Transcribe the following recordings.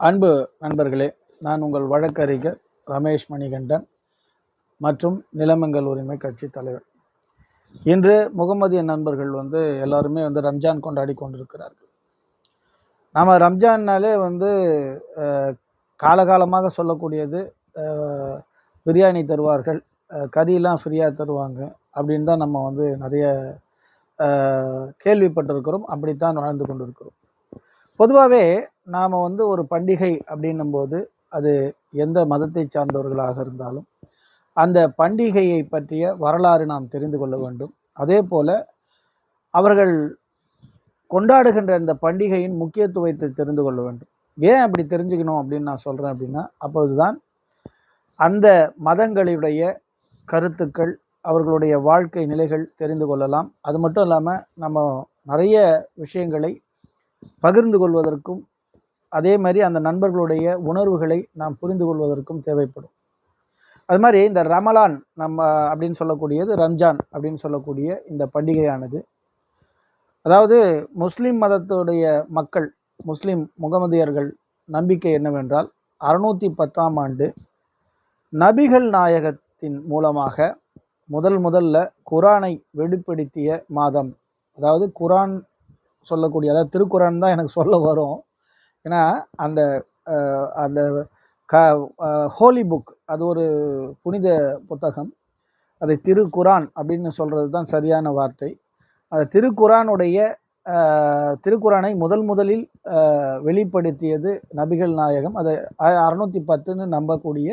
அன்பு நண்பர்களே நான் உங்கள் வழக்கறிஞர் ரமேஷ் மணிகண்டன் மற்றும் நிலமங்கள் உரிமை கட்சி தலைவர். இன்று முகமதிய நண்பர்கள் வந்து எல்லாருமே வந்து ரம்ஜான் கொண்டாடி கொண்டிருக்கிறார்கள். நாம் ரம்ஜான்னாலே வந்து காலகாலமாக சொல்லக்கூடியது பிரியாணி தருவார்கள் அஹ், கறியெல்லாம் ஃப்ரீயாக தருவாங்க அப்படின்னு தான் நம்ம வந்து நிறைய கேள்விப்பட்டிருக்கிறோம் அப்படித்தான் வாழ்ந்து கொண்டிருக்கிறோம். பொதுவாகவே நாம் வந்து ஒரு பண்டிகை அப்படின்னும்போது அது எந்த மதத்தை சார்ந்தவர்களாக இருந்தாலும் அந்த பண்டிகையை பற்றிய வரலாறு நாம் தெரிந்து கொள்ள வேண்டும். அதே போல் அவர்கள் கொண்டாடுகின்ற இந்த பண்டிகையின் முக்கியத்துவத்தை தெரிந்து கொள்ள வேண்டும். ஏன் அப்படி தெரிஞ்சுக்கணும் அப்படின்னு நான் சொல்கிறேன் அப்படின்னா அப்போதுதான் அந்த மதங்களுடைய கருத்துக்கள் அவர்களுடைய வாழ்க்கை நிலைகள் தெரிந்து கொள்ளலாம். அது மட்டும் இல்லாமல் நம்ம நிறைய விஷயங்களை பகிர்ந்து கொள்வதற்கும் அதே மாதிரி அந்த நண்பர்களுடைய உணர்வுகளை நாம் புரிந்து கொள்வதற்கும் தேவைப்படும். அது மாதிரி இந்த ரமலான் நம்ம அப்படின்னு சொல்லக்கூடியது ரம்ஜான் அப்படின்னு சொல்லக்கூடிய இந்த பண்டிகையானது. அதாவது முஸ்லீம் மதத்துடைய மக்கள் முஸ்லீம் முகமதியர்கள் நம்பிக்கை என்னவென்றால் அறுநூற்றி பத்தாம் ஆண்டு நபிகள் நாயகத்தின் மூலமாக முதல் முதல்ல குரானை வெளிப்படுத்திய மாதம். அதாவது குரான் சொல்லக்கூடிய அதாவது திருக்குரான் தான் எனக்கு சொல்ல வரும். ஏன்னா அந்த அந்த க ஹோலி புக் அது ஒரு புனித புத்தகம். அதை திருக்குரான் அப்படின்னு சொல்கிறது தான் சரியான வார்த்தை. அந்த திருக்குரானுடைய திருக்குறானை திருக்குரானை முதல் முதலில் வெளிப்படுத்தியது நபிகள் நாயகம். அதை அறநூற்றி பத்துன்னு நம்பக்கூடிய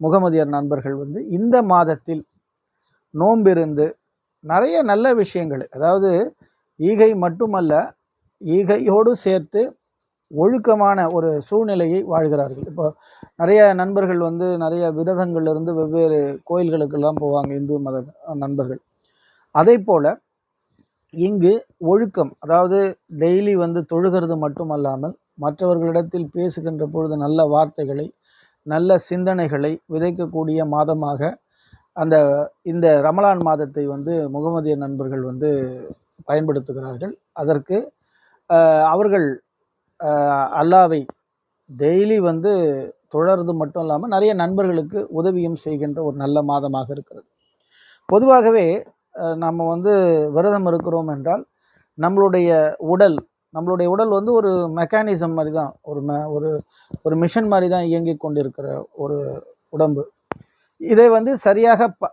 முகமதியர் நண்பர்கள் வந்து இந்த மாதத்தில் நோம்பிருந்து நிறைய நல்ல விஷயங்கள். அதாவது ஈகை மட்டுமல்ல ஈகையோடு சேர்த்து ஒழுக்கமான ஒரு சூழ்நிலையை வாழ்கிறார்கள். இப்போ நிறைய நண்பர்கள் வந்து நிறைய விரதங்கள்லேருந்து வெவ்வேறு கோயில்களுக்கெல்லாம் போவாங்க இந்து மத நண்பர்கள். அதே போல் இங்கு ஒழுக்கம் அதாவது டெய்லி வந்து தொழுகிறது மட்டுமல்லாமல் மற்றவர்களிடத்தில் பேசுகின்ற பொழுது நல்ல வார்த்தைகளை நல்ல சிந்தனைகளை விதைக்கக்கூடிய மாதமாக அந்த இந்த ரமலான் மாதத்தை வந்து முகமதிய நண்பர்கள் வந்து பயன்படுத்துகிறார்கள். அதற்கு அவர்கள் அல்லாவை டெய்லி வந்து தொடர்ந்து மட்டும் இல்லாமல் நிறைய நண்பர்களுக்கு உதவியும் செய்கின்ற ஒரு நல்ல மாதமாக இருக்கிறது. பொதுவாகவே நம்ம வந்து விரதம் இருக்கிறோம் என்றால் நம்மளுடைய உடல் நம்மளுடைய உடல் வந்து ஒரு மெக்கானிசம் மாதிரி தான் ஒரு ம ஒரு ஒரு மிஷன் மாதிரி தான் இயங்கிக் கொண்டிருக்கிற ஒரு உடம்பு. இதை வந்து சரியாக ப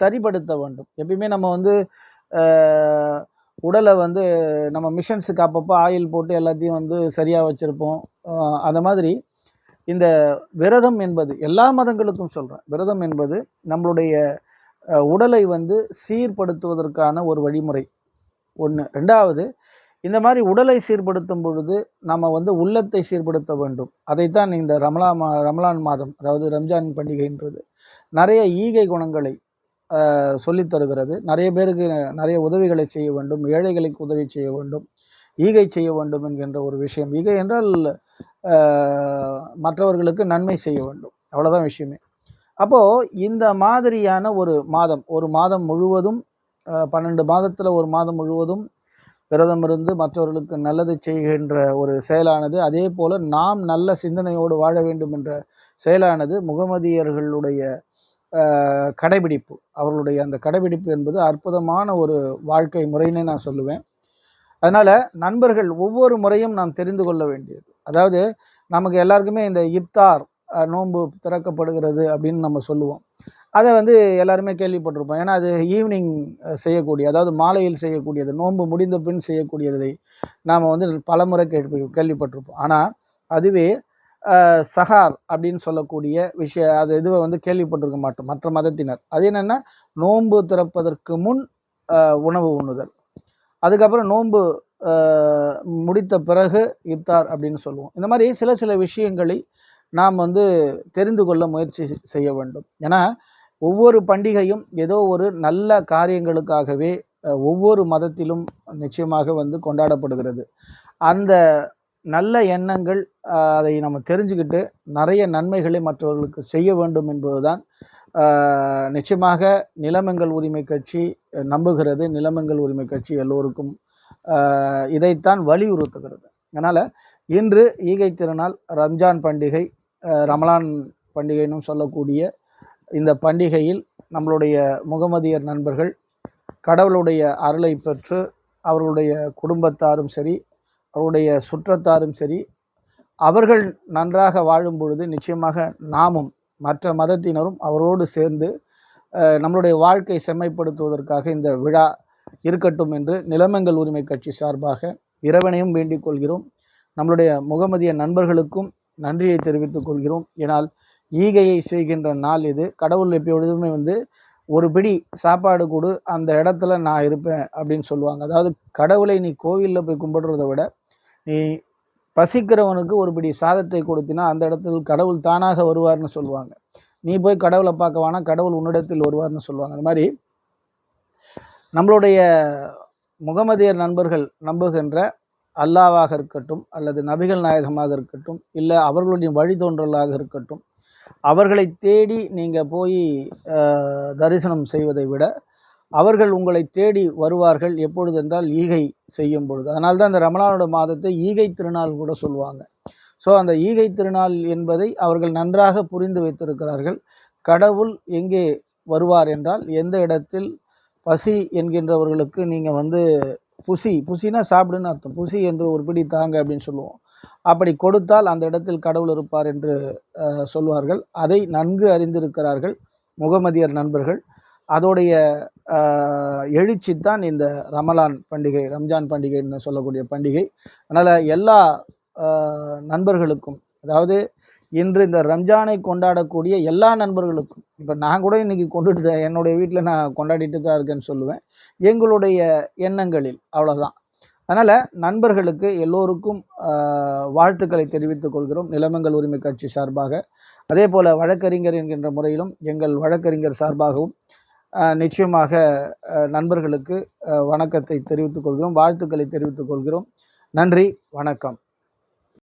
சரிப்படுத்த வேண்டும். எப்பயுமே நம்ம வந்து உடலை வந்து நம்ம மிஷன்ஸுக்கு அப்பப்போ ஆயில் போட்டு எல்லாத்தையும் வந்து சரியாக வச்சுருப்போம். அந்த மாதிரி இந்த விரதம் என்பது எல்லா மதங்களுக்கும் சொல்கிறேன் விரதம் என்பது நம்மளுடைய உடலை வந்து சீர்படுத்துவதற்கான ஒரு வழிமுறை ஒன்று ரெண்டாவது இந்த மாதிரி உடலை சீர்படுத்தும் பொழுது நம்ம வந்து உள்ளத்தை சீர்படுத்த வேண்டும். அதைத்தான் இந்த ரமலா மா ரமலான் மாதம் அதாவது ரம்ஜான் பண்டிகைன்றது. நிறைய ஈகை குணங்களை சொல்லித் தருகிறது. நிறைய பேருக்கு நிறைய உதவிகளை செய்ய வேண்டும். ஏழைகளுக்கு உதவி செய்ய வேண்டும். ஈகை செய்ய வேண்டும் என்கின்ற ஒரு விஷயம். ஈகை என்றால் மற்றவர்களுக்கு நன்மை செய்ய வேண்டும். அவ்வளோதான் விஷயமே. அப்போது இந்த மாதிரியான ஒரு மாதம் ஒரு மாதம் முழுவதும் பன்னெண்டு மாதத்தில் ஒரு மாதம் முழுவதும் விரதம் இருந்து மற்றவர்களுக்கு நல்லது செய்கின்ற ஒரு செயலானது அதே போல் நாம் நல்ல சிந்தனையோடு வாழ வேண்டும் என்ற செயலானது முகமதியர்களுடைய கடைபிடிப்பு. அவர்களுடைய அந்த கடைபிடிப்பு என்பது அற்புதமான ஒரு வாழ்க்கை முறைன்னு நான் சொல்லுவேன். அதனால் நண்பர்கள் ஒவ்வொரு முறையும் நாம் தெரிந்து கொள்ள வேண்டியது. அதாவது நமக்கு எல்லாருக்குமே இந்த இப்தார் நோன்பு திறக்கப்படுகிறது அப்படின்னு நம்ம சொல்லுவோம். அதை வந்து எல்லாருமே கேள்விப்பட்டிருப்போம். ஏன்னா அது ஈவினிங் செய்யக்கூடிய அதாவது மாலையில் செய்யக்கூடியது நோன்பு முடிந்த பின் செய்யக்கூடியதை நாம் வந்து பலமுறை கேள்வி கேள்விப்பட்டிருப்போம். ஆனால் அதுவே சஹார் அப்படின்னு சொல்லக்கூடிய விஷய அது இதுவை வந்து கேள்விப்பட்டிருக்க மாட்டோம் மற்ற மதத்தினர். அது என்னென்னா நோன்பு திறப்பதற்கு முன் உணவு உண்ணுதல். அதுக்கப்புறம் நோன்பு முடித்த பிறகு இப்தார் அப்படின்னு சொல்லுவோம். இந்த மாதிரி சில சில விஷயங்களை நாம் வந்து தெரிந்து கொள்ள முயற்சி செய்ய வேண்டும். ஏன்னா ஒவ்வொரு பண்டிகையும் ஏதோ ஒரு நல்ல காரியங்களுக்காகவே ஒவ்வொரு மதத்திலும் நிச்சயமாக வந்து கொண்டாடப்படுகிறது. அந்த நல்ல எண்ணங்கள் அதை நம்ம தெரிஞ்சுக்கிட்டு நிறைய நன்மைகளை மற்றவர்களுக்கு செய்ய வேண்டும் என்பதுதான் நிச்சயமாக நிலமங்கள் உரிமை கட்சி நம்புகிறது. நிலமங்கள் உரிமை கட்சி எல்லோருக்கும் இதைத்தான் வலியுறுத்துகிறது. அதனால் இன்று ஈகை திருநாள் ரம்ஜான் பண்டிகை ரமலான் பண்டிகைன்னு சொல்லக்கூடிய இந்த பண்டிகையில் நம்மளுடைய முகமதியர் நண்பர்கள் கடவுளுடைய அருளை பெற்று அவர்களுடைய குடும்பத்தாரும் சரி அவருடைய சுற்றத்தாரும் சரி அவர்கள் நன்றாக வாழும் பொழுது நிச்சயமாக நாமும் மற்ற மதத்தினரும் அவரோடு சேர்ந்து நம்மளுடைய வாழ்க்கை செம்மைப்படுத்துவதற்காக இந்த விழா இருக்கட்டும் என்று நிலமங்கள் உரிமை கட்சி சார்பாக இறைவனையும் வேண்டிக் கொள்கிறோம். நம்மளுடைய முகமதிய நண்பர்களுக்கும் நன்றியை தெரிவித்துக் கொள்கிறோம். ஏனால் ஈகையை செய்கின்ற நாள் இது. கடவுள் எப்பொழுதுமே வந்து ஒரு பிடி சாப்பாடு கொடு அந்த இடத்துல நான் இருப்பேன் அப்படின்னு சொல்லுவாங்க. அதாவது கடவுளை நீ கோவிலில் போய் கும்பிடுறத விட நீ பசிக்கிறவனுக்கு ஒரு பிடி சாதத்தை கொடுத்தினா அந்த இடத்தில் கடவுள் தானாக வருவார்னு சொல்லுவாங்க. நீ போய் கடவுளை பார்க்க வேணாம் கடவுள் உன்னிடத்தில் வருவார்னு சொல்லுவாங்க. அந்த மாதிரி நம்மளுடைய முகமதியர் நண்பர்கள் நம்புகின்ற அல்லாவாக இருக்கட்டும் அல்லது நபிகள் நாயகமாக இருக்கட்டும் இல்லை அவர்களுடைய வழித்தோன்றலாக இருக்கட்டும் அவர்களை தேடி நீங்கள் போய் தரிசனம் செய்வதை விட அவர்கள் உங்களை தேடி வருவார்கள் எப்பொழுது என்றால் ஈகை செய்யும் பொழுது. அதனால தான் இந்த ரமணானோட மாதத்தை ஈகை திருநாள் கூட சொல்லுவாங்க. ஸோ அந்த ஈகை திருநாள் என்பதை அவர்கள் நன்றாக புரிந்து வைத்திருக்கிறார்கள். கடவுள் எங்கே வருவார் என்றால் எந்த இடத்தில்? பசி என்கின்றவர்களுக்கு நீங்கள் வந்து புசி புசினா சாப்பிடுன்னு அர்த்தம். புசி என்று ஒரு பிடி தாங்க அப்படின்னு சொல்லுவோம். அப்படி கொடுத்தால் அந்த இடத்தில் கடவுள் இருப்பார் என்று சொல்வார்கள் அதை நன்கு அறிந்திருக்கிறார்கள் முகமதியர் நண்பர்கள். அதோடைய எழுச்சி தான் இந்த ரமலான் பண்டிகை ரம்ஜான் பண்டிகைன்னு சொல்லக்கூடிய பண்டிகை. அதனால் எல்லா நண்பர்களுக்கும் அதாவது இன்று இந்த ரம்ஜானை கொண்டாடக்கூடிய எல்லா நண்பர்களுக்கும் இப்போ நான் கூட இன்றைக்கி கொண்டுட்டு தான் என்னுடைய வீட்டில் நான் கொண்டாடிட்டு தான் இருக்கேன்னு சொல்லுவேன் எங்களுடைய எண்ணங்களில் அவ்வளோதான் அதனால் நண்பர்களுக்கு எல்லோருக்கும் வாழ்த்துக்களை தெரிவித்துக் கொள்கிறோம் நிலமங்கள் உரிமை கட்சி சார்பாக. அதே போல் வழக்கறிஞர் என்கின்ற முறையிலும் எங்கள் வழக்கறிஞர் சார்பாகவும் நிச்சயமாக நண்பர்களுக்கு வணக்கத்தை தெரிவித்துக் கொள்கிறோம் வாழ்த்துக்களை தெரிவித்துக் கொள்கிறோம். நன்றி வணக்கம்.